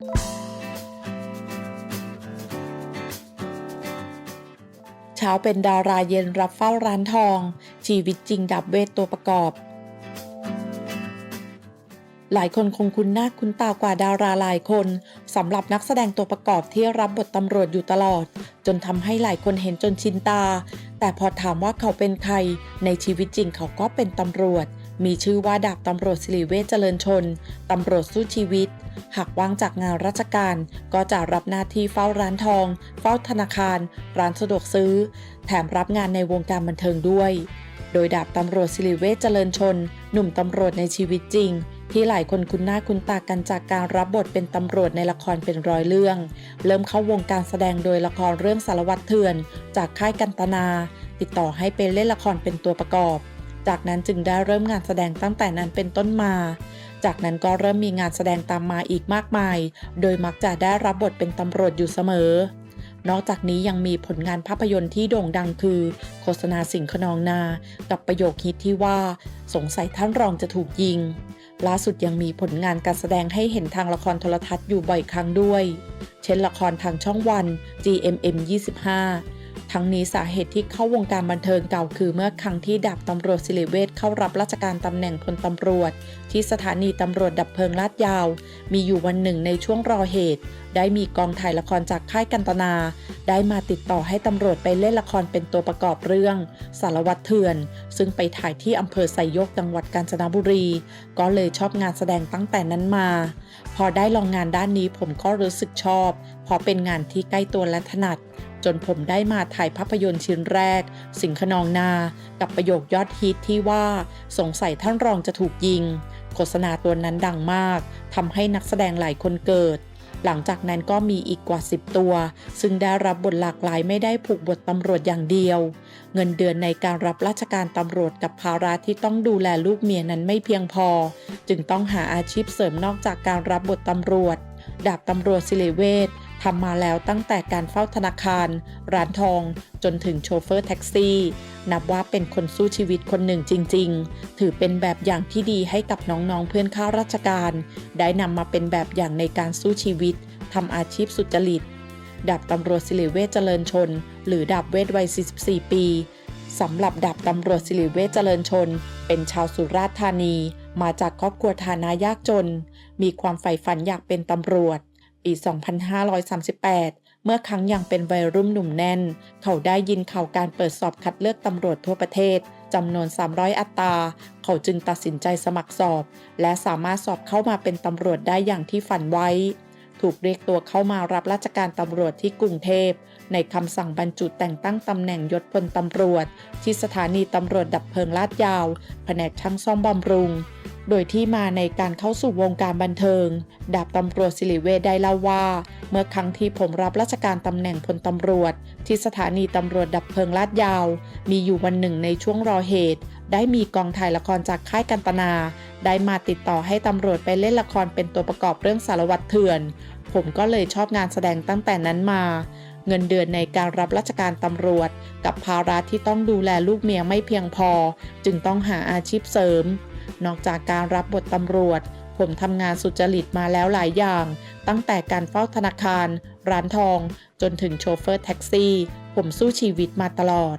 เช้าเป็นดาราเย็นรับเฝ้าร้านทอง ชีวิตจริงดับเวทตัวประกอบ หลายคนคงคุ้นหน้าคุ้นตากว่าดาราหลายคนสำหรับนักแสดงตัวประกอบที่รับบทตำรวจอยู่ตลอด จนทำให้หลายคนเห็นจนชินตา แต่พอถามว่าเขาเป็นใคร ในชีวิตจริงเขาก็เป็นตำรวจ มีชื่อว่าดาบตำรวจสิริเวชเจริญชน ตำรวจสู้ชีวิต หากว่างจากงานราชการ ก็จะรับหน้าที่เฝ้าร้านทอง เฝ้าธนาคาร ร้านสะดวกซื้อ แถมรับงานในวงการบันเทิงด้วย โดยดาบตำรวจสิริเวชเจริญชน หนุ่มตำรวจในชีวิตจริงที่หลายคนคุ้นหน้าคุ้นตากันจากการรับบทเป็นตำรวจในละครเป็นร้อยเรื่อง เริ่มเข้าวงการแสดงโดยละครเรื่องสารวัตรเถื่อน จากค่ายกันตนา ติดต่อให้ไปเล่นละครเป็นตัวประกอบ จากนั้นจึงได้เริ่มงานแสดงตั้งแต่นั้นเป็นต้นมา จากนั้นก็เริ่มมีงานแสดงตามมาอีกมากมาย โดยมักจะได้รับบทเป็นตำรวจอยู่เสมอ นอกจากนี้ยังมีผลงานภาพยนตร์ที่โด่งดังคือ โฆษณาสิงขนองนา กับประโยคฮิตที่ว่า สงสัยท่านรองจะถูกยิง ล่าสุดยังมีผลงานการแสดงให้เห็นทางละครโทรทัศน์อยู่บ่อยครั้งด้วย เช่นละครทางช่องวัน GMM 25 ทั้งนี้สาเหตุที่เข้าวงการบันเทิงเก่าคือเมื่อครั้งที่ดาบตำรวจสิริเวชเข้ารับราชการตำแหน่งพลตำรวจ ที่สถานีตำรวจดับเพลิงลาดยาว มีอยู่วันหนึ่งในช่วงรอเหตุ ได้มีกองถ่ายละครจากค่ายกันตนา ได้มาติดต่อให้ตำรวจไปเล่นละครเป็นตัวประกอบเรื่อง สารวัตรเถื่อน ซึ่งไปถ่ายที่อำเภอไซโยกจังหวัดกาญจนบุรี ก็เลยชอบงานแสดงตั้งแต่นั้นมา พอได้ลองงานด้านนี้ผมก็รู้สึกชอบ เพราะเป็นงานที่ใกล้ตัวและถนัด จนผมได้มาถ่ายภาพยนตร์ชิ้นแรก สิงขนองนา กับประโยคยอดฮิตที่ว่าสงสัยท่านรองจะถูกยิง โฆษณาตัวนั้นดังมากทำให้นักแสดงหลายคนเกิด หลังจากนั้นก็มีอีกกว่า 10 ตัว ซึ่งได้รับบทหลากหลายไม่ได้ผูกบทตำรวจอย่างเดียว เงินเดือนในการรับราชการตำรวจกับภาระที่ต้องดูแลลูกเมียนั้นไม่เพียงพอ จึงต้องหาอาชีพเสริมนอกจากการรับบทตำรวจดาบตำรวจสิริเวช ทำมาแล้วตั้งแต่การเฝ้าธนาคาร ร้านทอง จนถึงโชเฟอร์แท็กซี่ นับว่าเป็นคนสู้ชีวิตคนหนึ่งจริง ๆ ถือเป็นแบบอย่างที่ดีให้กับน้องๆเพื่อนข้าราชการ ได้นำมาเป็นแบบอย่างในการสู้ชีวิตทำอาชีพสุจริต ดาบตำรวจสิริเวชเจริญชน หรือดาบเวทวัย 44 ปีสำหรับดาบตำรวจสิริเวชเจริญชน เป็นชาวสุราษฎร์ธานี มาจากครอบครัวฐานะยากจน มีความใฝ่ฝันอยากเป็นตำรวจ ปี 2538 เมื่อครั้งยังเป็นวัยรุ่นหนุ่มแน่น เขาได้ยินข่าวการเปิดสอบคัดเลือกตำรวจทั่วประเทศจำนวน 300 อัตรา เขาจึงตัดสินใจสมัครสอบ และสามารถสอบเข้ามาเป็นตำรวจได้อย่างที่ฝันไว้ ถูกเรียกตัวเข้ามารับราชการตำรวจที่กรุงเทพ ในคำสั่งบรรจุแต่งตั้งตำแหน่งยศพลตำรวจ ที่สถานีตำรวจดับเพลิงลาดยาว แผนกช่างซ่อมบำรุง โดยที่มาในการเข้าสู่วงการบันเทิง ดาบตำรวจสิริเวชได้เล่าว่า เมื่อครั้งที่ผมรับราชการตำแหน่งพลตำรวจ ที่สถานีตำรวจดับเพลิงลาดยาว มีอยู่วันหนึ่งในช่วงรอเหตุ ได้มีกองถ่ายละครจากค่ายกันตนา ได้มาติดต่อให้ตำรวจไปเล่นละครเป็นตัวประกอบเรื่องสารวัตรเถื่อน ผมก็เลยชอบงานแสดงตั้งแต่นั้นมาเงินเดือนในการรับราชการตำรวจ กับภาระที่ต้องดูแลลูกเมียไม่เพียงพอ จึงต้องหาอาชีพเสริม นอกจากการรับบทตำรวจ ผมทำงานสุจริตมาแล้วหลายอย่าง ตั้งแต่การเฝ้าธนาคาร ร้านทอง จนถึงโชเฟอร์แท็กซี่ ผมสู้ชีวิตมาตลอด